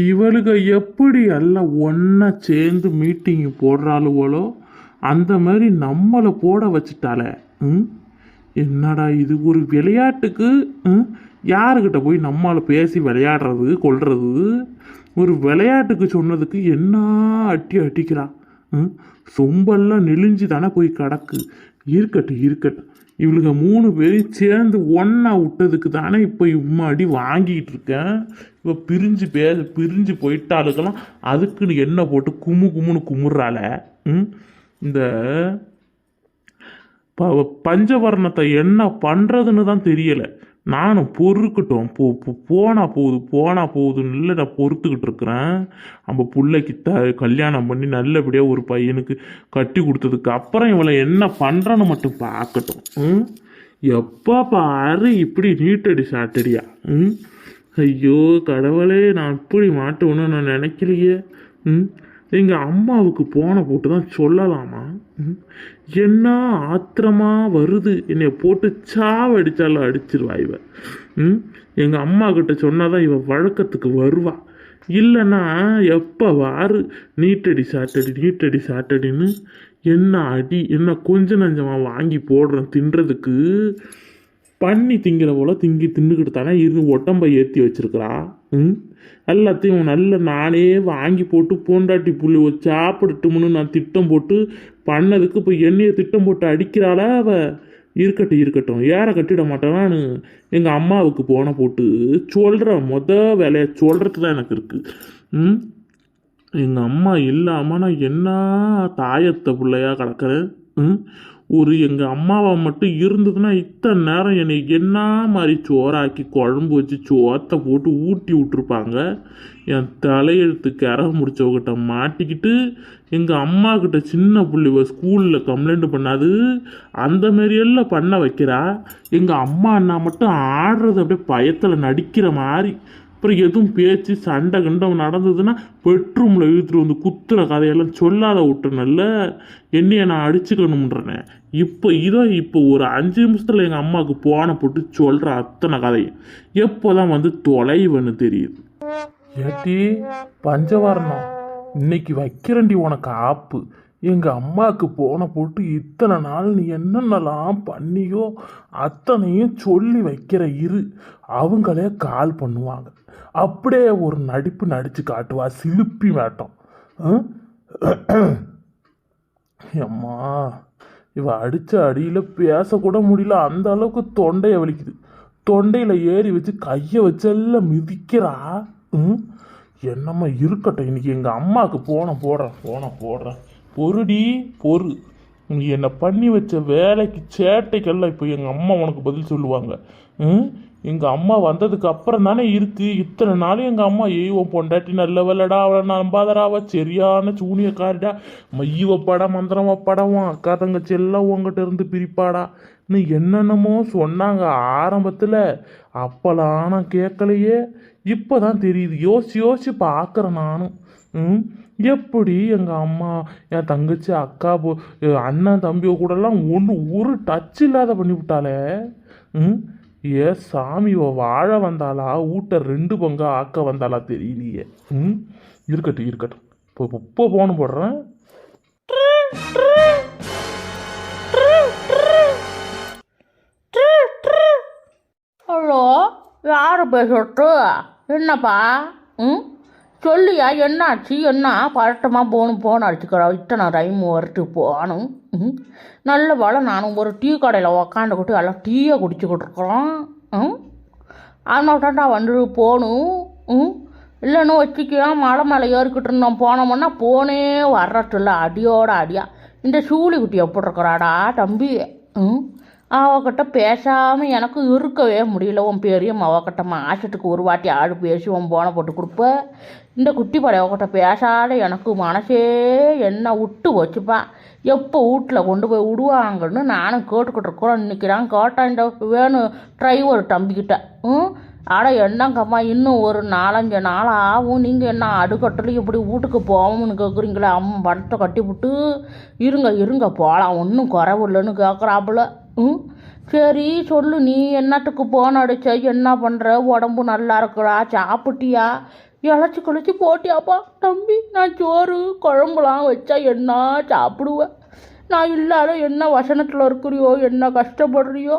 இவளுக எப்படி எல்லாம் ஒன்றா சேர்ந்து மீட்டிங் போடுறாளுவளோ அந்த மாதிரி நம்மளை போட வச்சுட்டாளே. ம்? என்னடா இது ஒரு விளையாட்டுக்கு ம், யாருக்கிட்ட போய் நம்மளை பேசி விளையாடுறது கொள்வது ஒரு விளையாட்டுக்கு சொன்னதுக்கு என்ன அட்டி அட்டிக்கிறா ம்? சொம்பெல்லாம் நெளிஞ்சு தானே போய் கிடக்கு? இருக்கட்டும் இருக்கட்டும். இவளுங்க மூணு பேரும் சேர்ந்து ஒன்றா விட்டதுக்கு தானே இப்போ இம்மா அடி வாங்கிட்டு இருக்கேன் இப்போ பிரிஞ்சு பே பிரிஞ்சு போயிட்டாளுக்கெல்லாம் அதுக்குன்னு என்ன போட்டு கும்மு கும்முன்னு குமுறால இந்த ப- பஞ்சவர்ணத்தை என்ன பண்ணுறதுன்னு தான் தெரியலை. நானும் பொறுக்கட்டும். போ போனால் போகுது போனால் போகுதுன்னு இல்லை நான் பொறுத்துக்கிட்டு இருக்கிறேன். நம்ம பிள்ளைக்கு த கல்யாணம் பண்ணி நல்லபடியாக ஒரு பையனுக்கு கட்டி கொடுத்ததுக்கு அப்புறம் இவளை என்ன பண்ணுறன்னு மட்டும் பார்க்கட்டும். ம்? எப்போ பாரு இப்படி நீட்டடி சாட்டடியா ம்? ஐயோ கடவுளே நான் இப்படி மாட்டுவேன்னு நான் நினைக்கலையே. ம்? எங்கள் அம்மாவுக்கு போன போட்டு தான் சொல்லலாமா? ம்? என்ன ஆத்திரமா வருது? என்னை போட்டு சாவடிச்சாலும் அடிச்சிருவா இவ. ம்? எங்கள் அம்மா கிட்ட சொன்னாதான் இவ வழக்கத்துக்கு வருவா. இல்லைன்னா எப்போ வாரு? நீட்டடி சாட்டடி நீட்டடி சாட்டடின்னு என்ன அடி என்ன கொஞ்ச நஞ்சமாக வாங்கி போடுறேன் தின்றதுக்கு? பண்ணி திங்கிற போல திங்கி தின்னுக்கிட்டு தானே இருந்து ஒட்டம்பை ஏற்றி வச்சிருக்கிறா? ம்? எல்லாத்தையும் நல்ல நானே வாங்கி போட்டு பூண்டாட்டி புள்ளி வச்சு சாப்பிடட்டும்னு நான் திட்டம் போட்டு பண்ணதுக்கு இப்போ என்னையை திட்டம் போட்டு அடிக்கிறாளா அவ? இருக்கட்டும் இருக்கட்டும். ஏற கட்டிட மாட்டேனான்னு எங்கள் அம்மாவுக்கு போன போட்டு சொல்கிற மொத வேலையை சொல்கிறது தான் எனக்கு இருக்குது ம்? எங்கள் அம்மா இல்லாமல் நான் என்ன தாயத்தை பிள்ளையா கிடக்கிறேன் ம்? ஒரு எங்கள் அம்மாவை மட்டும் இருந்ததுன்னா இத்தனை நேரம் என்னை என்ன மாதிரி சோறாக்கி குழம்பு வச்சு சோத்தை போட்டு ஊட்டி விட்டுருப்பாங்க. என் தலையெழுத்து கரக முடிச்சவகிட்ட மாட்டிக்கிட்டு எங்கள் அம்மா கிட்ட சின்ன பிள்ளைவ ஸ்கூலில் கம்ப்ளைண்ட் பண்ணாது அந்த மாரியெல்லாம் பண்ண வைக்கிறா. எங்கள் அம்மா அண்ணா மட்டும் ஆடுறது அப்படியே பயத்தில் நடிக்கிற மாதிரி. அப்புறம் எதுவும் பேச்சு சண்டை கண்டம் நடந்ததுன்னா பெட்ரூமில் இழுத்துட்டு வந்து குத்துற கதையெல்லாம் சொல்லாத விட்டனல்ல என்னைய நான் அடிச்சுக்கணுன்றனே இப்போ இதோ இப்போ ஒரு அஞ்சு நிமிஷத்தில் எங்கள் அம்மாவுக்கு போன போட்டு சொல்கிற அத்தனை கதையும். எப்போ தான் வந்து தொலைவன்னு தெரியுது. ஏட்டி பஞ்சவரணம். இன்னைக்கு வைக்கிறண்டி உனக்கு ஆப்பு. எங்கள் அம்மாவுக்கு போன போட்டு இத்தனை நாள் நீ என்னென்னலாம் பண்ணியோ அத்தனையும் சொல்லி வைக்கிற இரு. அவங்களே கால் பண்ணுவாங்க. அப்படியே ஒரு நடிப்பு நடித்து காட்டுவா. சிலுப்பி மாட்டோம். அம்மா இவ அடித்த அடியில் பேசக்கூட முடியல. அந்த அளவுக்கு தொண்டையை வலிக்குது. தொண்டையில் ஏறி வச்சு கையை வச்செல்லாம் மிதிக்கிறா. ம் என்னம்மா இருக்கட்டும். இன்னைக்கு எங்கள் அம்மாவுக்கு போன போடுறேன் போன போடுறேன். பொருடி பொறு நீ என்னை பண்ணி வச்ச வேலைக்கு சேட்டைக்கெல்லாம் இப்போ எங்கள் அம்மா உனக்கு பதில் சொல்லுவாங்க. ம்? எங்கள் அம்மா வந்ததுக்கு அப்புறம் தானே இருக்குது இத்தனை நாளும் எங்கள் அம்மா ஐயோ பொண்டாட்டி நல்ல வேலைடா அவளை நம்பாதடாவா சரியான சூனியக்காரிடா மையவ படம் மந்திரம படம் அக்கா தங்கச்சி எல்லாம் உங்ககிட்ட இருந்து பிரிப்பாடா. என்னென்னமோ சொன்னாங்க ஆரம்பத்தில். அப்போலாம் நான் கேட்கலையே. இப்போ தான் தெரியுது. யோசிச்சு யோசிச்சு பார்க்குறேன் நானும். ம்? எப்படி எங்கள் அம்மா என் தங்கச்சி அக்கா போ அண்ணன் தம்பியோ கூடலாம் ஒன்று ஒரு டச் இல்லாத பண்ணிவிட்டாளே ம்? ஏ சாமி வாழ வந்தாளா? ஊட்ட ரெண்டு பங்கா ஆக்க வந்தாளா தெரியலையே. ம்? இருக்கட்டும் இருக்கட்டும். இப்போ இப்போ போன போடுறேன். ஹலோ யார் பேசுறது? என்னப்பா? ம்? சொல்லியா என்னாச்சு? என்ன? பதட்டமாக போகணும் போன அடிச்சுக்கிறா இத்தனை டைம் வரட்டு போகணும். ம்? நல்ல வேலை நானும் ஒரு டீ கடையில் உக்காந்துக்கிட்டு எல்லாம் டீயை குடிச்சுக்கிட்டு இருக்கிறோம். ம்? அதனால தான்டா வந்து போகணும். ம்? இல்லைன்னு வச்சுக்கியா மலை மேலே ஏறிக்கிட்டு இருந்தோம். போனோம்னா போனே வர்றதில்ல. அடியோட அடியா. இந்த சூளி குட்டி எப்படி இருக்கிறாடா தம்பி? ம்? அவகிட்ட பேசாமல் எனக்கு இருக்கவே முடியல. உன் பெரிய அவகிட்ட மாசத்துக்கு ஒரு வாட்டி ஆடு பேசி உன் போனை போட்டு கொடுப்ப. இந்த குட்டி படையவகிட்ட பேசாத எனக்கு மனசே என்ன விட்டு வச்சுப்பா எப்போ வீட்டில் கொண்டு போய் விடுவாங்கன்னு நானும் கேட்டுக்கிட்டு இருக்கிறோம் இன்றைக்கி தான் கேட்டேன். இந்த வேணும் டிரைவர் தம்பிக்கிட்ட. ம்? ஆட என்னங்கம்மா இன்னும் ஒரு நாலஞ்சு நாள் ஆகும். நீங்கள் என்ன அடுக்கட்டில் இப்படி வீட்டுக்கு போவோம்னு கேட்குறீங்களே அம்மா பணத்தை கட்டிவிட்டு இருங்க இருங்க போகலாம் ஒன்றும் குறவில்லைன்னு கேட்குறாப்புல ம்? சரி சொல்லு. நீ என்னத்துக்கு போன் அடிச்ச? என்ன பண்ணுற உடம்பு நல்லா இருக்குடா. சாப்பிட்டியா? இழைச்சி கழிச்சு போட்டியாப்பா. தம்பி நான் சோறு குழம்புலாம் வச்சா என்ன சாப்பிடுவேன் நான் இல்லாத என்ன வசனத்தில் இருக்கிறியோ? என்ன கஷ்டப்படுறியோ?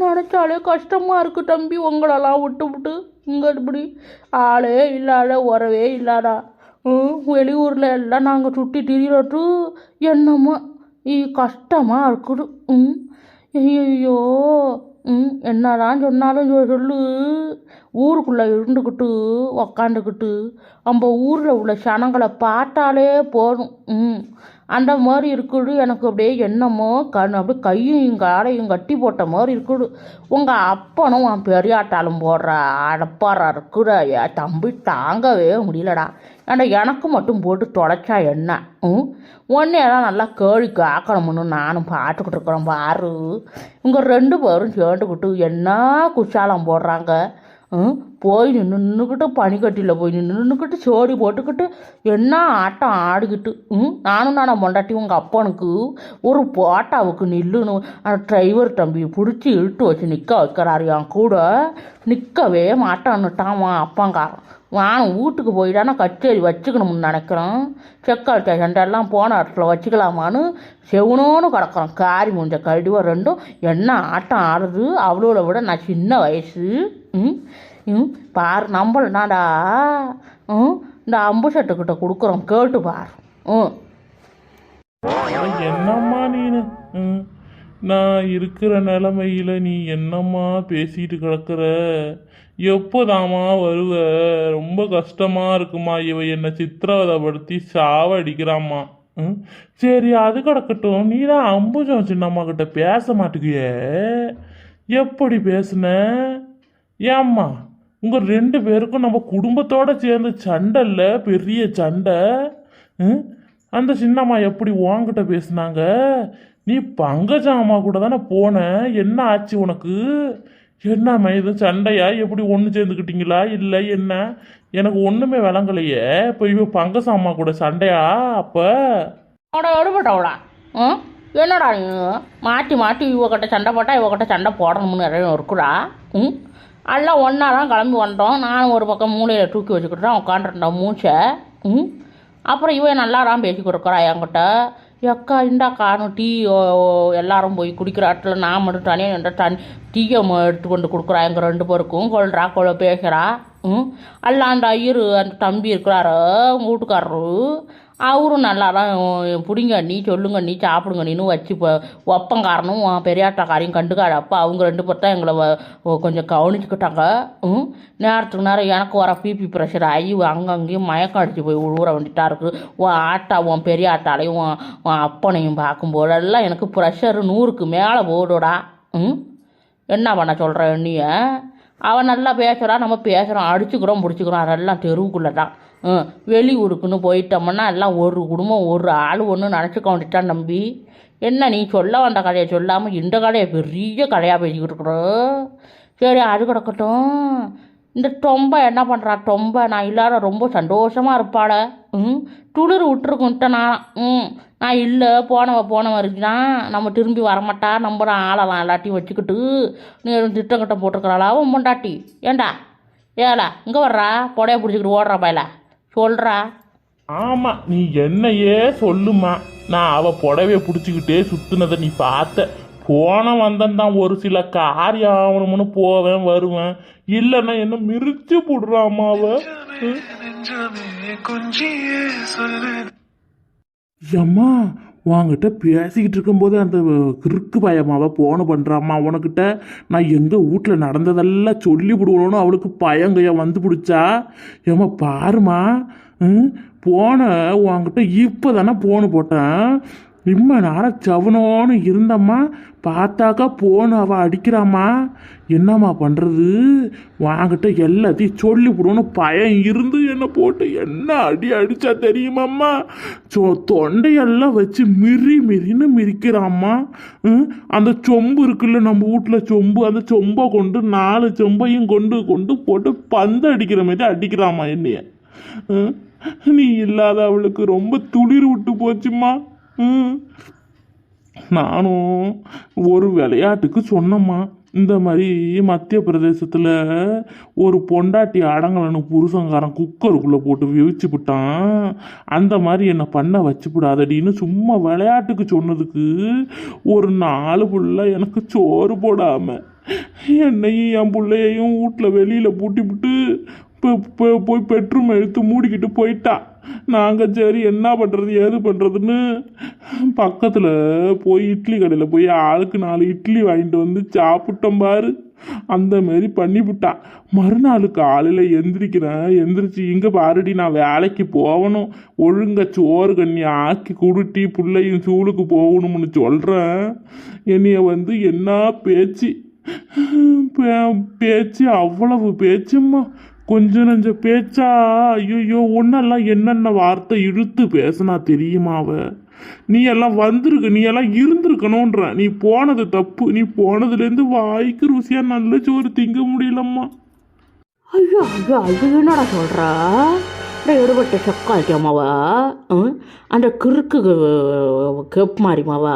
நினச்சாலே கஷ்டமாக இருக்குது தம்பி. உங்களெல்லாம் விட்டு விட்டு. இங்கே இப்படி ஆளே இல்லாத உறவே இல்லாதா? ம்? வெளியூரில் எல்லாம் நாங்கள் சுற்றி திரியிறட்டு என்னமோ கஷ்டமாக இருக்குது. ம். ஐயோ ம். என்னதான் சொன்னாலும் சொல்லு. ஊருக்குள்ளே இருந்துக்கிட்டு உக்காந்துக்கிட்டு நம்ம ஊரில் உள்ள சனங்களை பார்த்தாலே போதும். ம். அந்த மாதிரி இருக்குது எனக்கு அப்படியே என்னமோ கண் அப்படியே கையும் காலையும் கட்டி போட்ட மாதிரி இருக்குது உங்கள் அப்பனும் உன் பெரியாட்டாலும் போடுற அடப்பாரா இருக்குடா. என் தம்பி தாங்கவே முடியலடா. ஏன்டா எனக்கு மட்டும் போட்டு தொலைச்சா என்ன? ம் ஒன்னே தான் நல்லா கேள்வி கேட்கணும்னு நானும் பார்த்துக்கிட்டு இருக்கிறேன் பாரு. இங்கே ரெண்டு பேரும் சேர்ந்துக்கிட்டு என்ன குஷாலம் போடுறாங்க? போய் நின்று நின்றுக்கிட்டு பனிக்கட்டியில் போய் நின்று நின்றுக்கிட்டு சோடி போட்டுக்கிட்டு என்ன ஆட்டம் ஆடிக்கிட்டு ம்? நானும் நானும் மொண்டாட்டி உங்கள் அப்பனுக்கு ஒரு போட்டாவுக்கு நில்லுன்னு அந்த டிரைவர் தம்பி பிடிச்சி இழுத்து வச்சு நிற்க வைக்கிறாரு என் கூட. நிற்கவே மாட்டான்னுட்டான் அப்பங்காரன். நானும் வீட்டுக்கு போயிட்டானா கச்சேரி வச்சுக்கணும்னு நினைக்கிறேன். செக்கால் ஸ்டேஷன்டெல்லாம் போன இடத்துல வச்சுக்கலாமான்னு செவனோன்னு கிடக்குறோம் காரி முடிஞ்ச கழுவ ரெண்டும். என்ன ஆட்டம் ஆடுது? அவ்வளோட விட நான் சின்ன வயசு. ம் ம் பாரு நம்பலனாடா ம் இந்த அம்பு சட்டுக்கிட்ட கொடுக்குறோம் கேட்டு பார் ம் என்னம்மா நீனு நான் இருக்கிற நிலமையில நீ என்னம்மா பேசிட்டு கிடக்குற எப்போதாம்மா வருவ ரொம்ப கஷ்டமாக இருக்குமா இவ என்னை சித்திரவதைப்படுத்தி சாவடிக்கிறாம்மா ம், சரி அது கிடக்கட்டும் நீ தான் அம்புஜம் சின்னம்மா கிட்ட பேச மாட்டேங்கியே எப்படி பேசுன ஏம்மா உங்க ரெண்டு பேருக்கும் நம்ம குடும்பத்தோட சேர்ந்து சண்டை இல்லை பெரிய சண்டை? அந்த சின்னம்மா எப்படி உன்கிட்ட பேசினாங்க? நீ பங்கஜாமா கூட தானே போன என்ன ஆச்சு உனக்கு? என்னம்மா இது சண்டையா? எப்படி ஒன்று சேர்ந்துக்கிட்டீங்களா இல்லை என்ன? எனக்கு ஒன்றுமே விளங்கலையே இப்போ இவ பங்கசாமா கூட சண்டையா அப்போ? அவட ம் என்னடா நீ? மாற்றி மாற்றி இவகிட்ட சண்டை போட்டால் இவகிட்ட சண்டை போடணும்னு நிறைய இருக்குடா. ம் எல்லாம் ஒன்றா தான் கிளம்பி வந்தோம். நானும் ஒரு பக்கம் மூலையில் தூக்கி வச்சுக்கிட்டு தான் மூச்சை. ம்? அப்புறம் இவன் நல்லா தான் பேசி கொடுக்குறா என்கிட்ட. எக்கா இந்தா காணும் டீ எல்லாரும் போய் குடிக்கிற இடத்துல நான் மட்டும் தனியாக என்ற தனி டீயை ம- எடுத்து கொண்டு கொடுக்குறா. எங்கள் ரெண்டு பேருக்கும் கொள்றா கொள்ள பேசுகிறா ம்? அல்ல அந்த ஐயர் அந்த தம்பி இருக்கிறாரு உங்கள் வீட்டுக்காரரு. அவரும் நல்லா தான் பிடிங்க நீ சொல்லுங்க நீ சாப்பிடுங்க நீனும் வச்சு இப்போ ஒப்பங்காரனும் உன் பெரியாட்டாக்காரையும் கண்டுக்காடு அப்போ அவங்க ரெண்டு பேர் தான் எங்களை கொஞ்சம் கவனிச்சுக்கிட்டாங்க. ம்? நேரத்துக்கு நேரம் எனக்கு வர பிபி ப்ரெஷர் ஆகி அங்கங்கேயும் மயக்கம் அடிச்சு போய் உழுவுற வேண்டிட்டா இருக்குது உன் ஆட்டா உன் பெரிய ஆட்டாலையும் உன் உன் அப்பனையும் பார்க்கும்போதெல்லாம் எனக்கு ப்ரெஷர் நூறுக்கு மேலே போடுடா. ம்? என்ன பண்ண சொல்கிற நீ அவன் நல்லா பேசுகிறா நம்ம பேசுகிறோம் அடிச்சுக்கிறோம் பிடிச்சிக்கிறோம் அதெல்லாம் தெருவுக்குள்ளே தான் வெளியூருக்குன்னு போயிட்டோம்னா எல்லாம் ஒரு குடும்பம் ஒரு ஆள் ஒன்று நினச்சிக்க வேண்டிட்டான் நம்பி என்ன நீ சொல்ல வந்த கதையை சொல்லாமல் இந்த கதையை பெரிய கதையாக பேசிக்கிட்டு இருக்கிறோம் சரி அது கிடக்கட்டும். இந்த தொம்பை என்ன பண்ணுறா தொம்பை நான் இல்லாத ரொம்ப சந்தோஷமாக இருப்பாள. ம் துளிர் விட்டுருக்குன்ட்டு நான். ம் நான் இல்லை போனவ போனவ இருக்குதான் நம்ம திரும்பி வரமாட்டா. நம்ம தான் ஆளலாம் எல்லாத்தையும் வச்சுக்கிட்டு நீ திட்டம் கிட்ட போட்டிருக்கிறாளா? உன் பொண்டாட்டி. ஏண்டா? ஏலா இங்கே வர்றா? புடைய பிடிச்சிக்கிட்டு ஓடுறா பயல. சொல்கிறா ஆமாம் நீ என்னையே சொல்லுமா நான் அவ புடவைய பிடிச்சிக்கிட்டே சுத்துனதை நீ பார்த்த போன வந்தன் தான் ஒரு சில காரியம் ஆகணும்னு போவேன் வருவேன் இல்லைன்னா என்ன மிரிச்சு போடுறாமா அவ ஏம்மா உன்கிட்ட பேசிக்கிட்டு இருக்கும்போது அந்த கிறுக்கு பயமாவ போன பண்ணுறாம்மா உனக்கிட்ட? நான் எங்கள் வீட்டில் நடந்ததெல்லாம் சொல்லி விடுவோன்னு அவளுக்கு பயங்கையா வந்து பிடிச்சா? ஏம்மா பாருமா ம் போன உன்கிட்ட இப்போ தானே போன் போட்டேன். ரொம்ப நேரம் சவனோன்னு இருந்தம்மா பார்த்தாக்கா போன அவ அடிக்கிறாம்மா. என்னம்மா பண்ணுறது வாங்கிட்ட எல்லாத்தையும் சொல்லி விடுவோன்னு பயம் இருந்து என்னை போட்டு என்ன அடி அடித்தா தெரியுமாம்மா? சொ தொண்டையெல்லாம் வச்சு மிரி மிரின்னு மிரிக்கிறாம்மா ம், அந்த சொம்பு இருக்குல்ல நம்ம வீட்டில் சொம்பு அந்த சொம்பை கொண்டு நாலு சொம்பையும் கொண்டு கொண்டு போட்டு பந்து அடிக்கிற மாதிரி அடிக்கிறாம்மா என்னைய. நீ இல்லாத அவளுக்கு ரொம்ப துளிர் விட்டு போச்சுமா நானும் ஒரு விளையாட்டுக்கு சொன்னம்மா. இந்த மாதிரி மத்திய பிரதேசத்தில் ஒரு பொண்டாட்டி அடங்கலன்னு புருஷங்காரன் குக்கருக்குள்ளே போட்டு விவிச்சு விட்டான். அந்த மாதிரி என்னை பண்ண வச்சுவிடாதடின்னு சும்மா விளையாட்டுக்கு சொன்னதுக்கு ஒரு நாலு புள்ள எனக்கு சோறு போடாம என்னையும் என் பிள்ளையையும் வீட்டில் வெளியில் பூட்டி விட்டு இப்போ- போய் பெட்ரூம் எடுத்து மூடிக்கிட்டு போயிட்டா. நாங்கள் சரி என்ன பண்ணுறது ஏது பண்ணுறதுன்னு பக்கத்தில் போய் இட்லி கடையில் போய் ஆளுக்கு நாலு இட்லி வாங்கிட்டு வந்து சாப்பிட்டோம் பாரு. அந்த மாரி பண்ணிவிட்டான் மறுநாள் காலையில் எந்திரிக்கிறேன். எந்திரிச்சு இங்கே பாருடி நான் வேலைக்கு போகணும். ஒழுங்கா சோறு கண்ணி ஆக்கி குடுட்டி பிள்ளையும் சூளுக்கு போகணும்னு சொல்கிறேன் என்னைய வந்து என்ன பேச்சு? பே- பேச்சு அவ்வளவு பேச்சும்மா. கொஞ்ச நெஞ்ச பேச்சா? ஐயோ ஒன்னெல்லாம் என்னென்ன வார்த்தை இழுத்து பேசினா தெரியுமா அவ? நீ எல்லாம் வந்திருக்கு நீ எல்லாம் இருந்திருக்கணும்ன்ற. நீ போனது தப்பு. நீ போனதுலேருந்து வாய்க்கு ருசியா நல்ல சோறு திங்க முடியலம்மா. ஐயோ ஐயோ ஐயோ என்னடா சொல்கிறா இந்த எடுபட்ட சக்காத்தி அந்த கிறுக்கு கெப் மாதிரி மாவா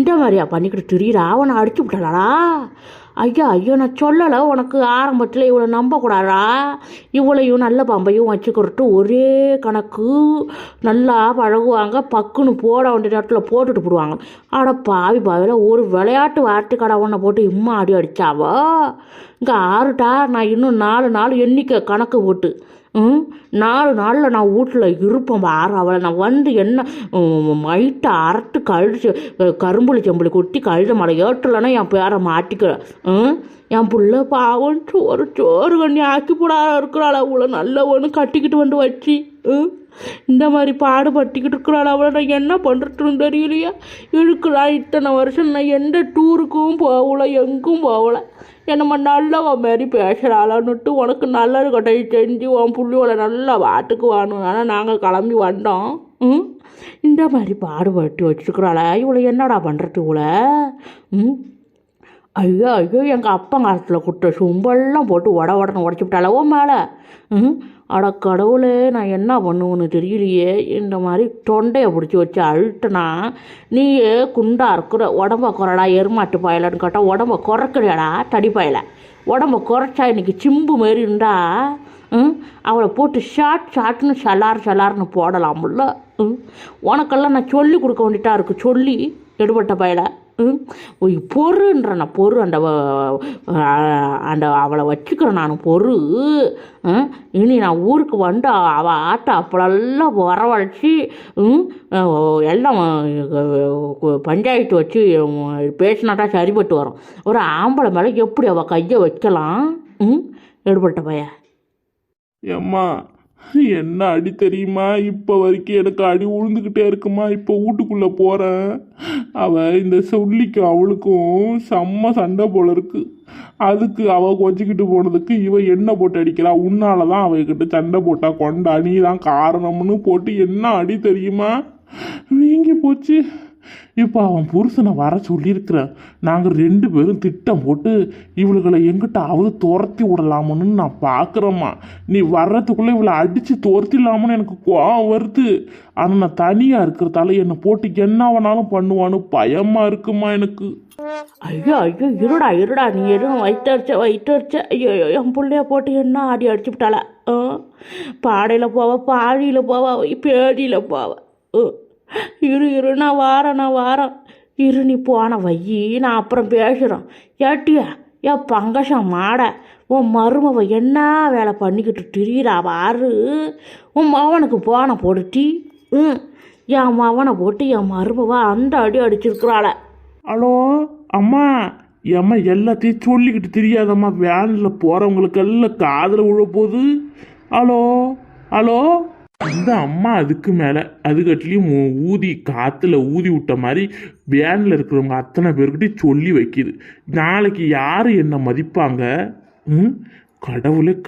இந்த மாதிரியா பண்ணிக்கிட்டு திரியிறா அவனை அடிச்சு விட்டாளா ஐயா ஐயோ நான் சொல்லலை. உனக்கு ஆரம்பத்தில் இவளை நம்பக்கூடாதா? இவளையும் நல்ல பம்பையும் வச்சுக்கிறட்டு ஒரே கணக்கு. நல்லா பழகுவாங்க. பக்குன்னு போட வேண்டிய இடத்துல போட்டுட்டு போடுவாங்க. ஆட பாவி பாவியில் ஒரு விளையாட்டு வார்த்தை கடை ஒன்றை போட்டு இம்மா அடி அடிச்சாவோ? இங்கே ஆறுட்டா நான் இன்னும் நாலு நாள் எண்ணிக்கை கணக்கு போட்டு. நாலு நாளில் நான் வீட்டில் இருப்பேன் பாரு அவளை. நான் வந்து என்ன மைட்டை அரைட்டு கழிச்சு கரும்புளி செம்புளி கொட்டி கழுத மலை ஏற்றலைன்னா என் பேரை மாட்டிக்கிறேன். ம்? என் பிள்ளை பாவம் சோறு சோறு கண்ணி ஆக்கி போடாத இருக்கிறாள்? அவ்வளோ நல்லவனு கட்டிக்கிட்டு வந்து வச்சு. ம்? இந்த மாதிரி பாடுபட்டுக்கிட்டு இருக்கிறாள் அவளை. நான் என்ன பண்ணுறதுன்னு தெரியலையா. இழுக்கலாம் இத்தனை வருஷம் நான் எந்த டூருக்கும் போகல எங்கும் போகல. என்னம்மா நல்லவ மாரி பேசுகிறாளான்னுட்டு உனக்கு நல்லது கட்டையை செஞ்சு உன் புள்ளியோட நல்லா வாட்டுக்கு வாணும் ஆனால் நாங்கள் கிளம்பி வந்தோம். ம்? இந்த மாதிரி பாடுபட்டு வச்சுருக்குறாளா. இவளை என்னடா பண்ணுறது இவளை? ம்? ஐயோ ஐயோ எங்கள் அப்பங்காலத்தில் கொடுத்த சும்பெல்லாம் போட்டு உட உடனே உடச்சி விட்டாளே மேலே. ம்? அட கடவுளே நான் என்ன பண்ணுவேன்னு தெரியலையே. இந்த மாதிரி தொண்டையை பிடிச்சி வச்சு அழுட்டுனா நீயே குண்டா இருக்கிற உடம்ப குறடா எருமாட்டு பாயலன்னு கேட்டால் உடம்ப குறைக்கிறியாடா தடி பாயல. உடம்ப குறைச்சா இன்றைக்கி சிம்பு மாரி இருந்தா ம்? அவளை போட்டு ஷார்ட் ஷார்ட்னு சலார் சலார்னு போடலாம்ல ம்? உனக்கெல்லாம் நான் சொல்லி கொடுக்க வேண்டிட்டா இருக்கு சொல்லி எடுபட்ட பயலை. பொறுன்ற நான் பொறு அந்த அந்த அவளை வச்சுக்கிறேன் நான் பொறு. இனி நான் ஊருக்கு வந்து அவள் ஆட்டை அப்பளெல்லாம் வரவழைச்சி எல்லாம் பஞ்சாயத்து வச்சு பேசினாட்டா சரிப்பட்டு வரும். ஒரு ஆம்பளை மேலே எப்படி அவள் கையை வைக்கலாம்? ம் எடுபட்ட பையன். ஏம்மா என்ன அடி தெரியுமா? இப்போ வரைக்கும் எனக்கு அடி உழுந்துக்கிட்டே இருக்குமா? இப்போ வீட்டுக்குள்ளே போகிறேன் அவள் இந்த சொல்லிக்கும் அவளுக்கும் செம்ம சண்டை போல இருக்கு. அதுக்கு அவள் கொஞ்சிக்கிட்டு போனதுக்கு இவன் என்ன போட்டு அடிக்கிறா? உன்னால தான் அவகிட்ட சண்டை போட்டா கொண்டா. நீ தான் காரணம்னு போட்டு என்ன அடி தெரியுமா? வீங்கி போச்சு. இப்போ அவன் புருஷனை வர சொல்லியிருக்கிறேன் நாங்கள் ரெண்டு பேரும் திட்டம் போட்டு இவளுகளை எங்கிட்டாவது துரத்தி விடலாமுன்னு நான் பார்க்குறேம்மா நீ வர்றதுக்குள்ளே இவளை அடித்து துரத்திடலாமுன்னு எனக்கு கோவம் வருது. ஆனால் நான் தனியாக இருக்கிறதால என்னை போட்டு என்ன வேணாலும் பண்ணுவான்னு பயமாக இருக்குமா எனக்கு? ஐயோ ஐயோ இருடா இருடா நீ எதுவும் வயிற்றடிச்ச வயிற்று அடிச்ச ஐயோ, என் பிள்ளைய போட்டு என்ன ஆடி அடிச்சு விட்டாள? பாடையில் போவ பாழியில் போவா பேடியில் போவ. ஓ இரு இரு நான் வாரேன் நான் வாரேன். இரு நீ போன வையி நான் அப்புறம் பேசுகிறேன் ஏட்டியா ஏ பங்கசம் மாட உன் மருமவ என்ன வேலை பண்ணிக்கிட்டு திரியிறா பாரு. உன் மவனுக்கு போன போடுட்டி ம். என் மவனை போட்டு என் மருமவா அந்த அடி அடிச்சிருக்கிறாள. ஹலோ அம்மா ஏம்மா எல்லாத்தையும் சொல்லிக்கிட்டு தெரியாதம்மா. வேனில் போகிறவங்களுக்கெல்லாம் காதில் விழ போகுது ஹலோ ஹலோ. இந்த அம்மா அதுக்கு மேலே அதுக்கட்லேயும் ஊதி காற்றுல ஊதி விட்ட மாதிரி வேனில் இருக்கிறவங்க அத்தனை பேர்கிட்டையும் சொல்லி வைக்கிது. நாளைக்கு யார் என்ன மதிப்பாங்க? ம்? கடவுளே.